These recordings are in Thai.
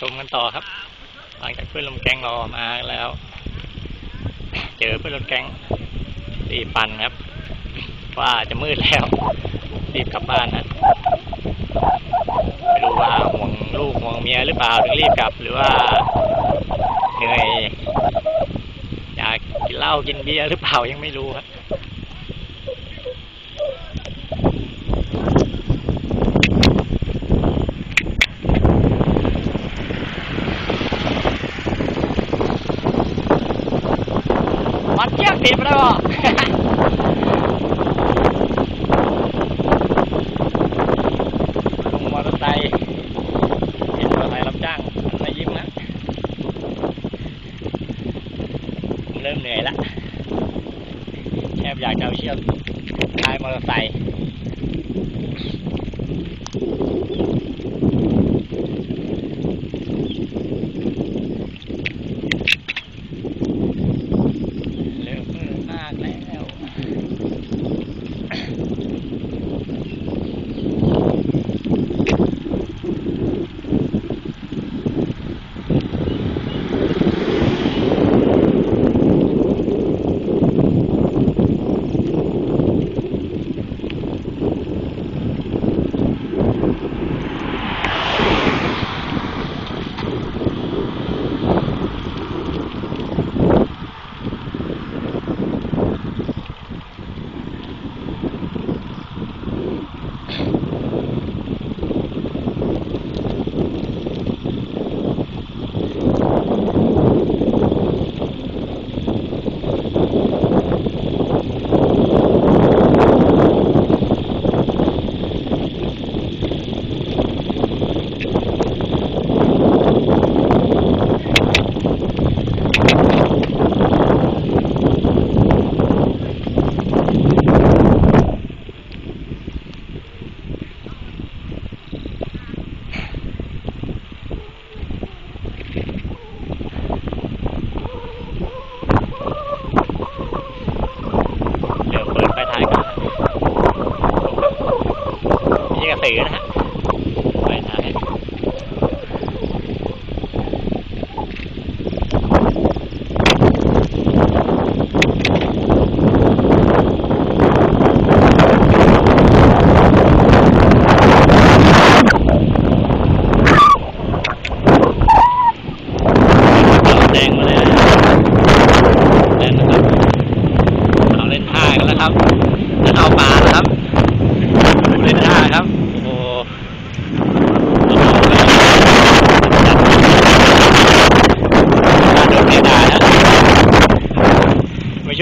ชมกันต่อครับหลังจากเพื่อนลมแกงรอมาแล้ว เจอเพื่อนรถแกงรีบปั่นครับ ว่าจะมืดแล้วรีบกลับบ้านนะไม่รู้ว่าห่วงลูกห่วงเมียหรือเปล่าถึงรีบกลับหรือว่าเหนื่อยอยากกินเหล้ากินเบียร์หรือเปล่ายังไม่รู้ครับ วัดเชือก ติดไปแล้วบ่ลุงมอเตอร์ไซค์เห็นมอเตอร์ไซค์รับจ้างมายิ้มนะผมเริ่มเหนื่อยละแทบอยากจะเอาเชือกคลายมอเตอร์ไซค์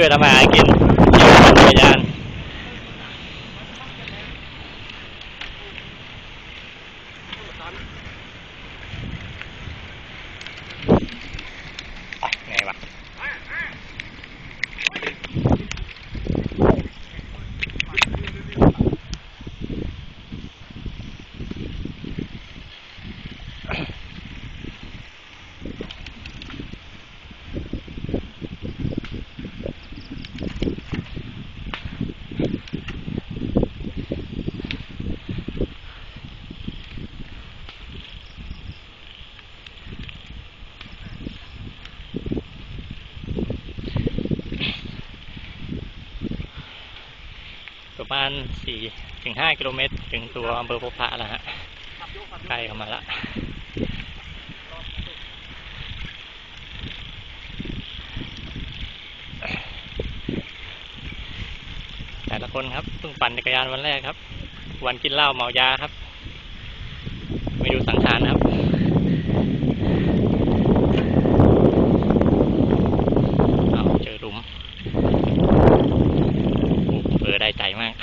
ไม่ช่วยทำมาหากินจักรยานไปไงวะ ประมา ณสี่ถึงห้ากิโลเมตร ถึงตัวอำเภอพบพระแล้วฮะใกล้เข้ามาละแต่ละคนครับเพิ่งปั่นจักรยานวันแรกครับ วันกินเหล้าเมายาครับไม่ดูสังขารครับเอาเจอหลุมโอ้เออได้ใจมาก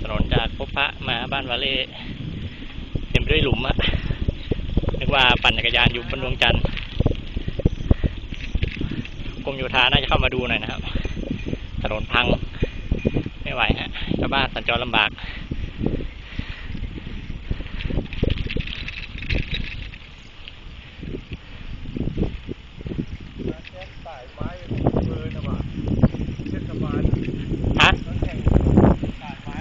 ถนนจากพบพระมาบ้านวาเล่เต็มไปด้วยหลุมอะนึก ว่าปั่นจักรยานอยู่บนดวงจันทร์กรมโยธาน่าจะเข้ามาดูหน่อยนะครับ ถนนพัง ไม่ไหวฮะชาวบ้านสัญจรลำบาก สายไม้เบอร์นะว่าเทศบาล ฮะ นั่นแห่งสายไม้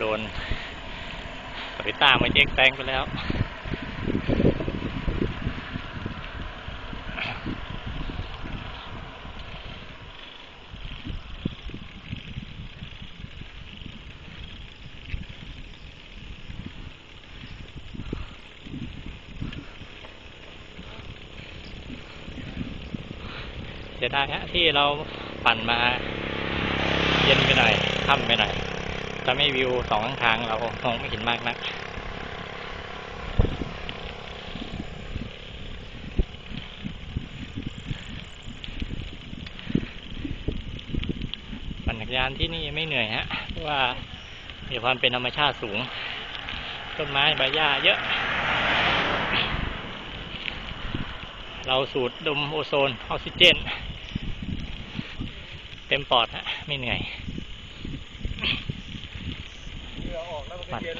โดนตามาเจ๊กแซงไปแล้วเสียดายฮะที่เราปั่นมาเย็นไปหน่อยค่ำไปหน่อย ถ้าไม่วิวสองข้างทางเราคงไม่เห็นมากนักปั่นจักรยานที่นี่ไม่เหนื่อยฮะเพราะว่ามีความเป็นธรรมชาติสูง ต้นไม้ใบหญ้าเยอะ เราสูดดมโอโซนออกซิเจน เต็มปอดฮะ ไม่เหนื่อย เหงื่อออกแล้ว มัน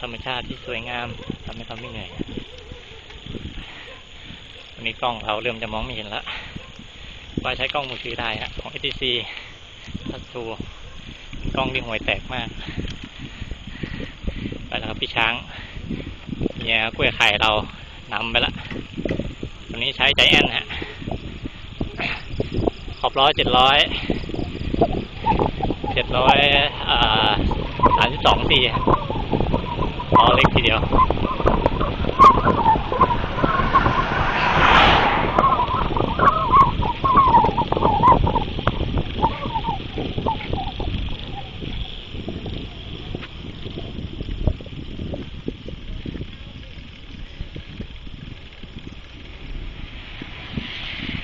ธรรมชาติที่สวยงามทำให้เราไม่เหนื่อยวันนี้กล้องเราเริ่มจะมองไม่เห็นแล้วว่าใช้กล้องมือถือได้ฮะของ ATC ทัสซูกล้องที่ห่วยแตกมาก ไปแล้วครับพี่ช้างเนี่ยกล้วยไข่เรานำไปละวันนี้ใช้ใจแอนฮะ ขอบร้อยเจ็ดร้อย เจ็ดร้อยอ่า สามสิบสองตีล้อเล็กทีเดียว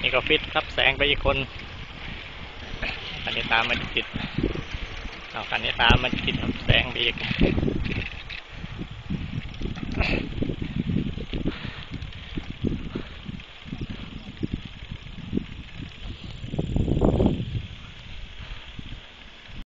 นี่ก็ฟิตครับแสงไปอีกคนคันนี้ตามมาติด เอาคันนี้ตามมันกิดแสงดีอีก